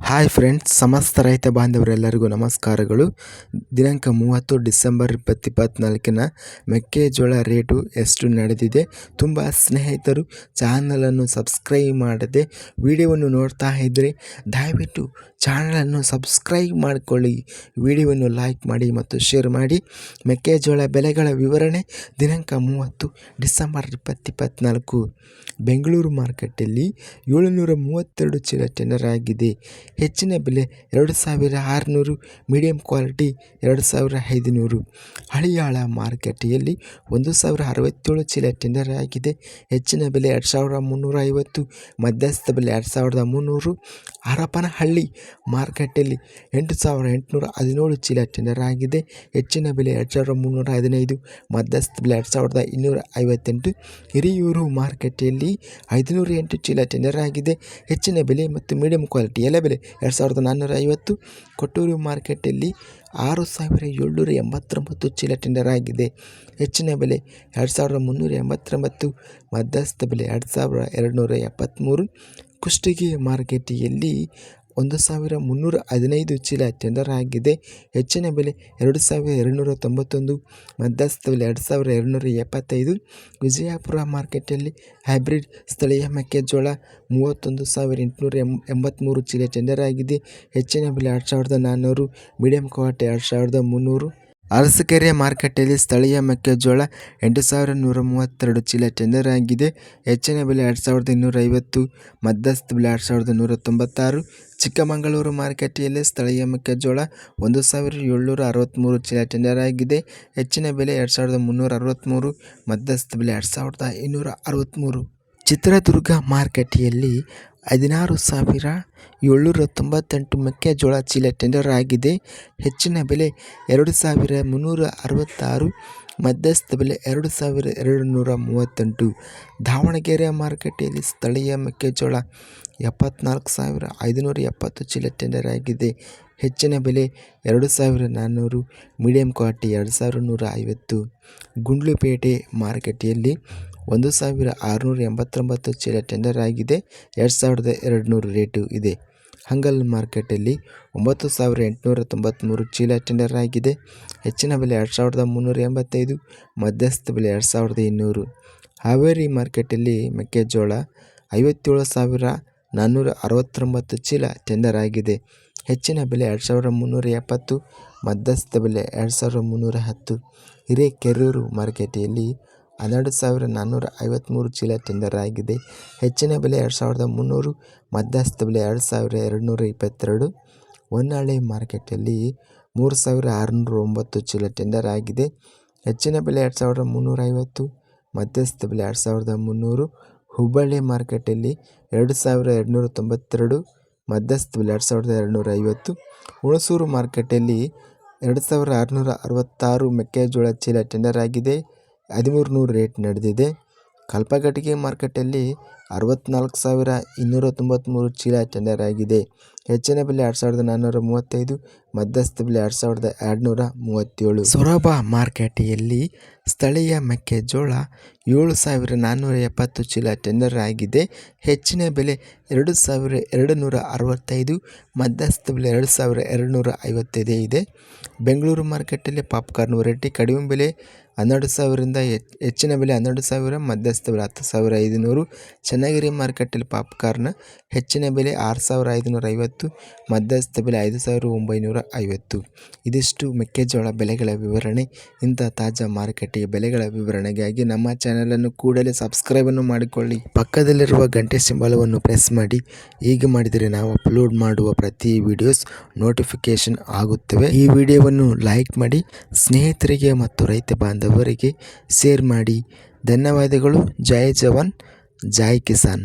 Hi friends ಸಮಸ್ತ ರೈತ ಬಾಂಧವರೆಲ್ಲರಿಗೂ ನಮಸ್ಕಾರಗಳು. ದಿನಾಂಕ ಮೂವತ್ತು ಡಿಸೆಂಬರ್ ಇಪ್ಪತ್ತು ಇಪ್ಪತ್ತ್ನಾಲ್ಕಿನ ಮೆಕ್ಕೆಜೋಳ ರೇಟು ಎಷ್ಟು ನಡೆದಿದೆ? ತುಂಬ ಸ್ನೇಹಿತರು ಚಾನಲನ್ನು ಸಬ್ಸ್ಕ್ರೈಬ್ ಮಾಡದೆ ವಿಡಿಯೋವನ್ನು ನೋಡ್ತಾ ಇದ್ದರೆ ದಯವಿಟ್ಟು ಚಾನಲನ್ನು ಸಬ್ಸ್ಕ್ರೈಬ್ ಮಾಡಿಕೊಳ್ಳಿ. ವಿಡಿಯೋವನ್ನು ಲೈಕ್ ಮಾಡಿ ಮತ್ತು ಶೇರ್ ಮಾಡಿ. ಮೆಕ್ಕೆಜೋಳ ಬೆಲೆಗಳ ವಿವರಣೆ ದಿನಾಂಕ ಮೂವತ್ತು ಡಿಸೆಂಬರ್ ಇಪ್ಪತ್ತು ಇಪ್ಪತ್ತ್ನಾಲ್ಕು. ಬೆಂಗಳೂರು ಮಾರುಕಟ್ಟೆಯಲ್ಲಿ ಏಳುನೂರ ಮೂವತ್ತೆರಡು ಚೀಲ ಟೆಂಡರ್ ಆಗಿದೆ. ಹೆಚ್ಚಿನ ಬೆಲೆ ಎರಡು ಸಾವಿರ ಆರುನೂರು ಮೀಡಿಯಂ ಕ್ವಾಲಿಟಿ ಎರಡು ಸಾವಿರ ಐದುನೂರು. ಹಳಿಯಾಳ ಮಾರುಕಟ್ಟೆಯಲ್ಲಿ ಒಂದು ಸಾವಿರ ಅರವತ್ತೇಳು ಚೀಲ ಟೆಂಡರ್ ಆಗಿದೆ. ಹೆಚ್ಚಿನ ಬೆಲೆ ಎರಡು ಸಾವಿರದ ಮುನ್ನೂರ ಐವತ್ತು, ಮಧ್ಯಸ್ಥ ಬೆಲೆ ಎರಡು ಸಾವಿರದ ಮುನ್ನೂರು. ಹರಪನಹಳ್ಳಿ ಮಾರುಕಟ್ಟೆಯಲ್ಲಿ ಎಂಟು ಸಾವಿರ ಎಂಟುನೂರ ಹದಿನೇಳು ಚೀಲ ಟೆಂಡರ್ ಆಗಿದೆ. ಹೆಚ್ಚಿನ ಬೆಲೆ ಎರಡು ಸಾವಿರದ ಮುನ್ನೂರ ಹದಿನೈದು, ಮಧ್ಯಸ್ಥ ಬೆಲೆ ಎರಡು ಸಾವಿರದ ಇನ್ನೂರ ಐವತ್ತೆಂಟು. ಹಿರಿಯೂರು ಮಾರುಕಟ್ಟೆಯಲ್ಲಿ ಐದುನೂರ ಎಂಟು ಚೀಲ ಟೆಂಡರ್ ಆಗಿದೆ. ಹೆಚ್ಚಿನ ಬೆಲೆ ಮತ್ತು ಮೀಡಿಯಂ ಕ್ವಾಲಿಟಿ ಎಲ್ಲ ಬೆಲೆ ಎರಡು ಸಾವಿರದ ನಾನ್ನೂರ ಐವತ್ತು ಕೊಟ್ಟೂರು ಮಾರ್ಕೆಟಲ್ಲಿ ಆರು ಸಾವಿರ ಏಳ್ನೂರ ಎಂಬತ್ತೊಂಬತ್ತು ಚೀಲ ಟೆಂಡರ್ ಆಗಿದೆ. ಹೆಚ್ಚಿನ ಬೆಲೆ ಎರಡು ಸಾವಿರದ ಮುನ್ನೂರ ಎಂಬತ್ತೊಂಬತ್ತು ಮಧ್ಯಸ್ಥ ಬೆಲೆ ಎರಡು ಸಾವಿರ ಎರಡುನೂರ ಎಪ್ಪತ್ತ್ಮೂರು ಕುಷ್ಟಗಿ ಮಾರ್ಕೆಟಿಯಲ್ಲಿ ಒಂದು ಸಾವಿರ ಮುನ್ನೂರ ಹದಿನೈದು ಚೀಲ ಟೆಂಡರ್ ಆಗಿದೆ. ಹೆಚ್ಚಿನ ಬೆಲೆ ಎರಡು ಸಾವಿರ ಎರಡುನೂರ ತೊಂಬತ್ತೊಂದು ಮಧ್ಯಸ್ಥ ಬೆಲೆ ಎರಡು ಸಾವಿರ ಎರಡುನೂರ ಎಪ್ಪತ್ತೈದು ವಿಜಯಪುರ ಮಾರ್ಕೆಟಲ್ಲಿ ಹೈಬ್ರಿಡ್ ಸ್ಥಳೀಯ ಮೆಕ್ಕೆಜೋಳ ಮೂವತ್ತೊಂದು ಸಾವಿರ ಎಂಟುನೂರ ಎಂ ಎಂಬತ್ತ್ಮೂರು ಚೀಲ ಟೆಂಡರ್ ಆಗಿದೆ. ಹೆಚ್ಚಿನ ಬೆಲೆ ಎರಡು ಸಾವಿರದ ನಾನ್ನೂರು ಮೀಡಿಯಂ ಕ್ವಾಲಿಟಿ ಎರಡು ಸಾವಿರದ ಮುನ್ನೂರು. ಅರಸಕೆರೆ ಮಾರುಕಟ್ಟೆಯಲ್ಲಿ ಸ್ಥಳೀಯ ಮೆಕ್ಕೆಜೋಳ ಎಂಟು ಸಾವಿರದ ನೂರ ಮೂವತ್ತೆರಡು ಚೀಲ ಟೆಂಡರ್ ಆಗಿದೆ ಹೆಚ್ಚಿನ ಬೆಲೆ ಎರಡು ಸಾವಿರದ ಇನ್ನೂರ ಐವತ್ತು ಮಧ್ಯಸ್ಥ ಬೆಲೆ ಎರಡು ಸಾವಿರದ ನೂರ ತೊಂಬತ್ತಾರು ಚಿಕ್ಕಮಗಳೂರು ಮಾರುಕಟ್ಟೆಯಲ್ಲಿ ಸ್ಥಳೀಯ ಮೆಕ್ಕೆಜೋಳ ಒಂದು ಸಾವಿರದ ಏಳ್ನೂರ ಅರವತ್ತ್ಮೂರು ಚೀಲ ಟೆಂಡರ್ ಆಗಿದೆ ಹೆಚ್ಚಿನ ಬೆಲೆ ಎರಡು ಸಾವಿರದ ಮುನ್ನೂರ ಅರವತ್ತ್ಮೂರು ಮಧ್ಯಸ್ಥ ಬೆಲೆ ಎರಡು ಸಾವಿರದ ಇನ್ನೂರ ಅರವತ್ತ್ಮೂರು ಚಿತ್ರದುರ್ಗ ಮಾರುಕಟ್ಟೆಯಲ್ಲಿ ಹದಿನಾರು ಸಾವಿರ ಏಳ್ನೂರ ತೊಂಬತ್ತೆಂಟು ಮೆಕ್ಕೆಜೋಳ ಚೀಲ ಟೆಂಡರ್ ಆಗಿದೆ. ಹೆಚ್ಚಿನ ಬೆಲೆ ಎರಡು ಸಾವಿರ ಮುನ್ನೂರ ಅರವತ್ತಾರು, ಮಧ್ಯಸ್ಥ ಬೆಲೆ ಎರಡು ಸಾವಿರ ಎರಡು ನೂರ ಮೂವತ್ತೆಂಟು. ದಾವಣಗೆರೆ ಮಾರುಕಟ್ಟೆಯಲ್ಲಿ ಸ್ಥಳೀಯ ಮೆಕ್ಕೆಜೋಳ ಎಪ್ಪತ್ನಾಲ್ಕು ಸಾವಿರ ಐದುನೂರ ಎಪ್ಪತ್ತು ಚೀಲ ಟೆಂಡರ್ ಆಗಿದೆ. ಹೆಚ್ಚಿನ ಬೆಲೆ ಎರಡು ಸಾವಿರ ನಾನ್ನೂರು ಮೀಡಿಯಂ ಕ್ವಾಲಿಟಿ ಎರಡು ಸಾವಿರ ನೂರ ಐವತ್ತು. ಗುಂಡ್ಲುಪೇಟೆ ಮಾರುಕಟ್ಟೆಯಲ್ಲಿ ಒಂದು ಸಾವಿರ ಆರುನೂರ ಎಂಬತ್ತೊಂಬತ್ತು ಚೀಲ ಟೆಂಡರ್ ಆಗಿದೆ. ಎರಡು ಸಾವಿರದ ಎರಡು ನೂರು ರೇಟು ಇದೆ. ಹಂಗಲ್ ಮಾರ್ಕೆಟಲ್ಲಿ ಒಂಬತ್ತು ಸಾವಿರ ಎಂಟುನೂರ ತೊಂಬತ್ತ್ಮೂರು ಚೀಲ ಟೆಂಡರ್ ಆಗಿದೆ. ಹೆಚ್ಚಿನ ಬೆಲೆ ಎರಡು ಸಾವಿರದ ಮುನ್ನೂರ ಎಂಬತ್ತೈದು, ಮಧ್ಯಸ್ಥ ಬೆಲೆ ಎರಡು ಸಾವಿರದ ಇನ್ನೂರು. ಹಾವೇರಿ ಮಾರ್ಕೆಟಲ್ಲಿ ಮೆಕ್ಕೆಜೋಳ ಐವತ್ತೇಳು ಸಾವಿರ ನಾನ್ನೂರ ಅರವತ್ತೊಂಬತ್ತು ಚೀಲ ಟೆಂಡರ್ ಆಗಿದೆ. ಹೆಚ್ಚಿನ ಬೆಲೆ ಎರಡು ಸಾವಿರದ ಮುನ್ನೂರ ಎಪ್ಪತ್ತು, ಮಧ್ಯಸ್ಥ ಬೆಲೆ ಎರಡು ಸಾವಿರದ ಮುನ್ನೂರ ಹತ್ತು. ಹಿರೇಕೆರೂರು ಮಾರುಕಟ್ಟೆಯಲ್ಲಿ ಹನ್ನೆರಡು ಸಾವಿರ ನಾನ್ನೂರ ಐವತ್ತ್ಮೂರು ಚೀಲ ಟೆಂಡರ್ ಆಗಿದೆ ಹೆಚ್ಚಿನ ಬೆಲೆ ಎರಡು ಸಾವಿರದ ಮುನ್ನೂರು, ಮಧ್ಯಸ್ಥ ಬೆಲೆ ಎರಡು ಸಾವಿರ ಎರಡುನೂರ ಇಪ್ಪತ್ತೆರಡು. ಹೊನ್ನಾಳಿ ಮಾರ್ಕೆಟಲ್ಲಿ ಮೂರು ಸಾವಿರ ಆರುನೂರ ಒಂಬತ್ತು ಚೀಲ ಟೆಂಡರ್ ಆಗಿದೆ ಹೆಚ್ಚಿನ ಬೆಲೆ ಎರಡು ಸಾವಿರದ ಮುನ್ನೂರ ಐವತ್ತು, ಮಧ್ಯಸ್ಥ ಬೆಲೆ ಎರಡು ಸಾವಿರದ ಮುನ್ನೂರು. ಹುಬ್ಬಳ್ಳಿ ಮಾರ್ಕೆಟಲ್ಲಿ ಎರಡು ಸಾವಿರ ಎರಡುನೂರ ತೊಂಬತ್ತೆರಡು, ಮಧ್ಯಸ್ಥ ಬೆಲೆ ಎರಡು ಸಾವಿರದ ಎರಡುನೂರ ಐವತ್ತು. ಹುಣಸೂರು ಮಾರ್ಕೆಟಲ್ಲಿ ಎರಡು ಸಾವಿರ ಆರುನೂರ ಅರವತ್ತಾರು ಮೆಕ್ಕೆಜೋಳ ಚೀಲ ಟೆಂಡರ್ ಆಗಿದೆ ಹದಿಮೂರು ನೂರು ರೇಟ್ ನಡೆದಿದೆ. ಕಲ್ಪಗಟ್ಟಿಗೆ ಮಾರ್ಕೆಟಲ್ಲಿ ಅರವತ್ತ್ನಾಲ್ಕು ಸಾವಿರ ಇನ್ನೂರ ತೊಂಬತ್ತ್ಮೂರು ಚೀಲ ಟೆಂಡರ್ ಆಗಿದೆ. ಹೆಚ್ಚಿನ ಬೆಲೆ ಎರಡು ಸಾವಿರದ ನಾನ್ನೂರ ಮೂವತ್ತೈದು, ಮಧ್ಯಸ್ಥ ಬೆಲೆ ಎರಡು ಸಾವಿರದ ಎರಡುನೂರ ಮೂವತ್ತೇಳು. ಸೊರಬ ಮಾರ್ಕೆಟೆಯಲ್ಲಿ ಸ್ಥಳೀಯ ಮೆಕ್ಕೆಜೋಳ ಏಳು ಸಾವಿರ ನಾನ್ನೂರ ಎಪ್ಪತ್ತು ಚೀಲ ಟೆಂಡರ್ ಆಗಿದೆ. ಹೆಚ್ಚಿನ ಬೆಲೆ ಎರಡು ಸಾವಿರ ಎರಡು ನೂರ ಅರವತ್ತೈದು, ಮಧ್ಯಸ್ಥ ಬೆಲೆ ಎರಡು ಸಾವಿರ ಎರಡು ನೂರ ಐವತ್ತೈದೇ ಇದೆ. ಬೆಂಗಳೂರು ಮಾರ್ಕೆಟಲ್ಲಿ ಪಾಪ್ಕಾರ್ನ್ ವೆರೈಟಿ ಕಡಿಮೆ ಬೆಲೆ ಹನ್ನೆರಡು ಸಾವಿರದಿಂದ ಹೆಚ್ಚಿನ ಬೆಲೆ ಹನ್ನೆರಡು ಸಾವಿರ, ಮಧ್ಯಸ್ಥ ಬೆಲೆ ಹತ್ತು ಸಾವಿರ ಐದುನೂರು. ಚನ್ನಗಿರಿ ಮಾರ್ಕೆಟಲ್ಲಿ ಪಾಪ್ಕಾರ್ನ್ ಹೆಚ್ಚಿನ ಬೆಲೆ ಆರು ಸಾವಿರ ಐದುನೂರ ಐವತ್ತು ಮಧ್ಯಸ್ಥ ಬೆಲೆ ಐದು ಸಾವಿರ ಒಂಬೈನೂರ ಐವತ್ತು ಇದಿಷ್ಟು ಮೆಕ್ಕೆಜೋಳ ಬೆಲೆಗಳ ವಿವರಣೆ. ಇಂಥ ತಾಜಾ ಮಾರುಕಟ್ಟೆಯ ಬೆಲೆಗಳ ವಿವರಣೆಗಾಗಿ ನಮ್ಮ ಚಾನಲನ್ನು ಕೂಡಲೇ ಸಬ್ಸ್ಕ್ರೈಬನ್ನು ಮಾಡಿಕೊಳ್ಳಿ. ಪಕ್ಕದಲ್ಲಿರುವ ಗಂಟೆ ಸಿಂಬಲವನ್ನು ಪ್ರೆಸ್ ಮಾಡಿ. ಹೀಗೆ ಮಾಡಿದರೆ ನಾವು ಅಪ್ಲೋಡ್ ಮಾಡುವ ಪ್ರತಿ ವಿಡಿಯೋಸ್ ನೋಟಿಫಿಕೇಶನ್ ಆಗುತ್ತವೆ. ಈ ವಿಡಿಯೋವನ್ನು ಲೈಕ್ ಮಾಡಿ. ಸ್ನೇಹಿತರಿಗೆ ಮತ್ತು ರೈತ ಬಾಂಧವರಿಗೆ ಶೇರ್ ಮಾಡಿ. ಧನ್ಯವಾದಗಳು. ಜೈ ಜವಾನ್ ಜೈ ಕಿಸಾನ್.